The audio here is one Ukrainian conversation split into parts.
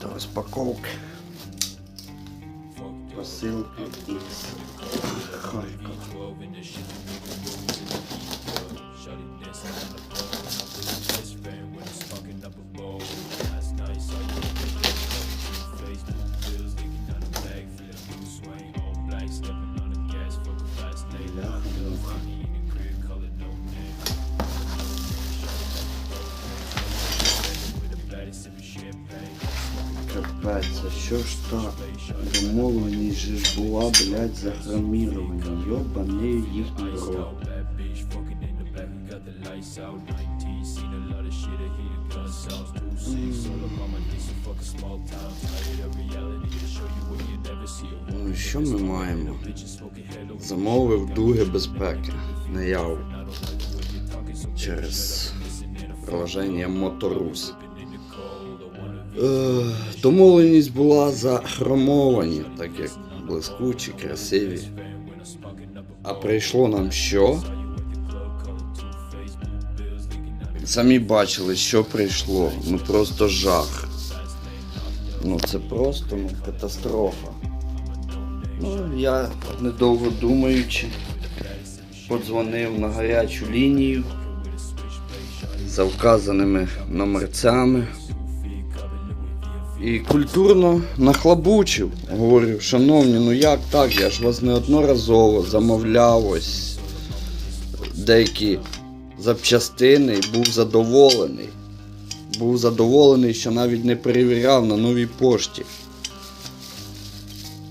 до розпаковки. Посилки із Харкова. Капець, а що ж так? Домовленість же ж була, блядь, за хромірування. Йобаний їхній рот. Ну що ми маємо? Замовив дуги безпеки. Наяву. Через приложення Моторус. Е, домовленість була за хромовані, так як блискучі, красиві. А прийшло нам що? Самі бачили, що прийшло. Ну просто жах. Ну це просто ну, катастрофа. Ну, я недовго думаючи, подзвонив на гарячу лінію за вказаними номерцями. І культурно нахлабучив. Говорив, шановні, ну як так? Я ж вас неодноразово замовляв ось деякі запчастини і був задоволений. Був задоволений, що навіть не перевіряв на новій пошті.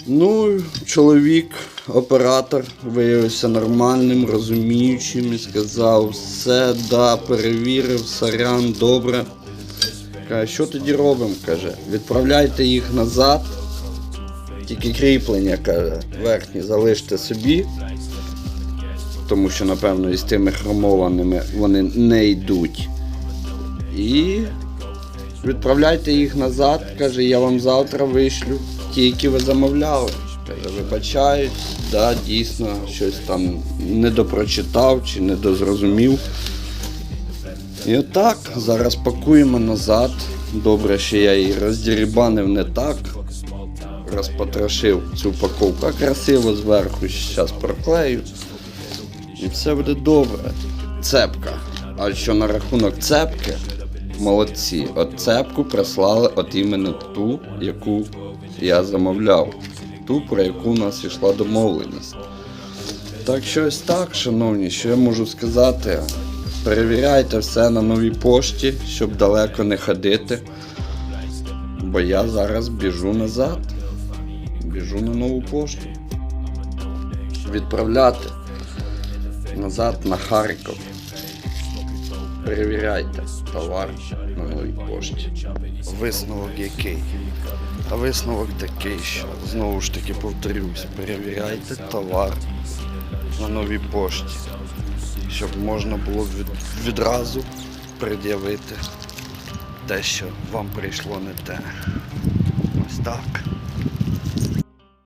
Ну, чоловік, оператор, виявився нормальним, розуміючим і сказав, все, да, перевірив, сорян, добре. Каже, що тоді робимо? каже, відправляйте їх назад. Тільки кріплення, каже, верхні залиште собі. Тому що, напевно, із тими хромованими вони не йдуть. І відправляйте їх назад, каже, я вам завтра вишлю ті, які ви замовляли. Каже, вибачаюсь, да, дійсно, щось там недопрочитав чи недозрозумів. І отак, зараз пакуємо назад. Добре, що я її роздірібанив не так. Розпотрошив цю упаковку, а красиво зверху зараз проклею. І все буде добре. Цепка. А що на рахунок цепки? Молодці. От цепку прислали от іменно ту, яку я замовляв. Ту, про яку у нас йшла домовленість. Так що ось так, шановні, що я можу сказати? Перевіряйте все на новій пошті, щоб далеко не ходити. Бо я зараз біжу назад. Біжу на нову пошту. Відправляти назад на Харків. Перевіряйте товар на новій пошті. Висновок який? А висновок такий, що знову ж таки повторюсь, перевіряйте товар на новій пошті, щоб можна було від, відразу пред'явити те, що вам прийшло не те. Ось так.